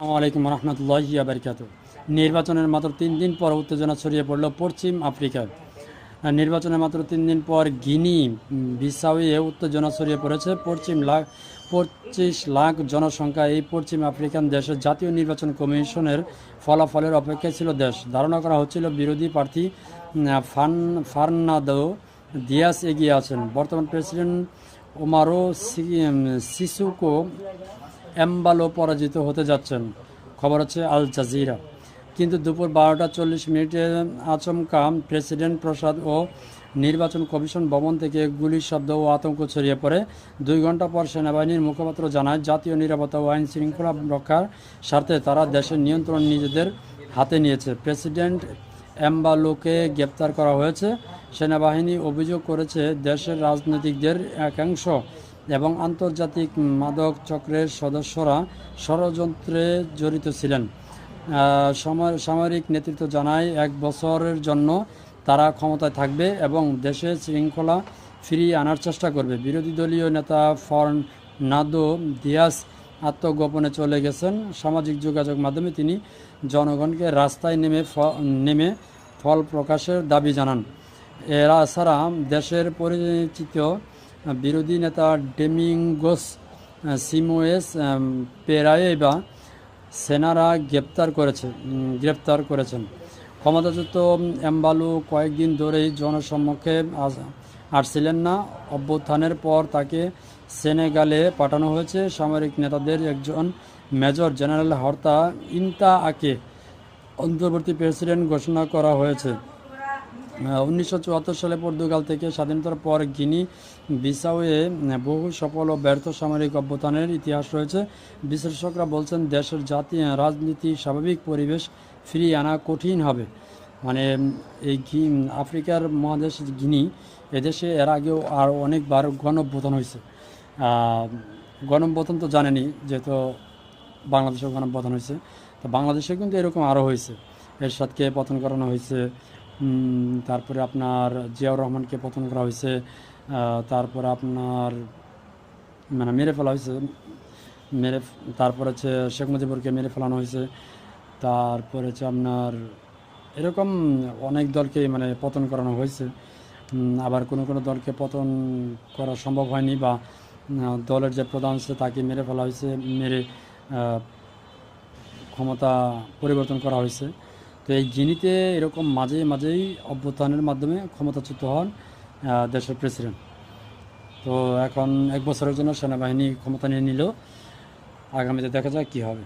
আসসালামু আলাইকুম রহমতুল্লাহি আবরকাত নির্বাচনের মাত্র তিন দিন পর উত্তেজনা ছড়িয়ে পড়ল পশ্চিম আফ্রিকায় নির্বাচনের মাত্র তিন দিন পর গিনি বিসাউয়ে উত্তেজনা ছড়িয়ে পড়েছে। পশ্চিম লাখ, পঁচিশ লাখ জনসংখ্যা এই পশ্চিম আফ্রিকান দেশের জাতীয় নির্বাচন কমিশনের ফলাফলের অপেক্ষায় ছিল দেশ। ধারণা করা হচ্ছিল বিরোধী প্রার্থী ফান, ফার্নাদো দিয়াস এগিয়ে আছেন। বর্তমান প্রেসিডেন্ট ওমারো সিসুকো এমবালো পরাজিত হতে যাচ্ছেন। খবর হচ্ছে আল জাজিরা। কিন্তু দুপুর বারোটা চল্লিশ মিনিটে আচমকা প্রেসিডেন্ট প্রসাদ ও নির্বাচন কমিশন ভবন থেকে গুলির শব্দ ও আতঙ্ক ছড়িয়ে পড়ে। দুই ঘণ্টা পর সেনাবাহিনীর মুখপাত্র জানায়, জাতীয় নিরাপত্তা ও আইন শৃঙ্খলা রক্ষার স্বার্থে তারা দেশের নিয়ন্ত্রণ নিজেদের হাতে নিয়েছে। প্রেসিডেন্ট এমবালোকে গ্রেপ্তার করা হয়েছে। সেনাবাহিনী অভিযোগ করেছে, দেশের রাজনীতিকদের একাংশ এবং আন্তর্জাতিক মাদক চক্রের সদস্যরা ষড়যন্ত্রে জড়িত ছিলেন। সামরিক নেতৃত্ব জানায়, এক বছরের জন্য তারা ক্ষমতায় থাকবে এবং দেশে শৃঙ্খলা ফিরিয়ে আনার চেষ্টা করবে। বিরোধী দলীয় নেতা ফর্নাদো দিয়াস আত্মগোপনে চলে গেছেন। সামাজিক যোগাযোগ মাধ্যমে তিনি জনগণকে রাস্তায় নেমে নেমে ফল প্রকাশের দাবি জানান। এরা ছাড়া দেশের পরিচিত বিরোধী নেতা ডেমিঙ্গোস সিমোয়েস পেরায়েবা সেনারা গ্রেপ্তার করেছে গ্রেপ্তার করেছেন। ক্ষমতাচ্যুত এম্বালু কয়েকদিন ধরেই জনসম্মুখে আসছিলেন না। অভ্যুত্থানের পর তাকে সেনেগালে পাঠানো হয়েছে। সামরিক নেতাদের একজন মেজর জেনারেল হর্তা ইন্তা আকে অন্তর্বর্তী প্রেসিডেন্ট ঘোষণা করা হয়েছে। উনিশশো চুয়াত্তর সালে পর্তুগাল থেকে স্বাধীনতার পর গিনি বিসাউয়ে বহু সফল ও ব্যর্থ সামরিক অভ্যুত্থানের ইতিহাস রয়েছে। বিশ্লেষকরা বলছেন দেশের জাতি রাজনীতি, স্বাভাবিক পরিবেশ ফিরিয়ে আনা কঠিন হবে। মানে এই গি আফ্রিকার মহাদেশ গিনি এদেশে এর আগেও আর অনেকবার গণ অভ্যুত্থান হয়েছে। গণ অভ্যুত্থান তো জানেনি যেহেতু বাংলাদেশেও গণ অভ্যুত্থান হয়েছে। তো বাংলাদেশে কিন্তু এরকম আরও হয়েছে। এর এরশাদকে পতন করানো হয়েছে। তারপরে আপনার জিয়াউর রহমানকে পতন করা হয়েছে তারপরে আপনার মানে মেরে ফেলা হয়েছে, মেরে তারপর হচ্ছে শেখ মুজিবুরকে মেরে ফেলানো হয়েছে, তারপর হচ্ছে আপনার এরকম অনেক দলকে মানে পতন করানো হয়েছে। আবার কোনো কোনো দলকে পতন করা সম্ভব হয়নি বা দলের যে প্রধান আছে তাকে মেরে ফেলা হয়েছে, মেরে ক্ষমতা পরিবর্তন করা হয়েছে। তো এই গিনিতে এরকম মাঝে মাঝেই অভ্যুত্থানের মাধ্যমে ক্ষমতাচ্যুত হন দেশের প্রেসিডেন্ট। তো এখন এক বছরের জন্য সেনাবাহিনী ক্ষমতা নিয়ে নিল। আগামীতে দেখা যাক কী হবে।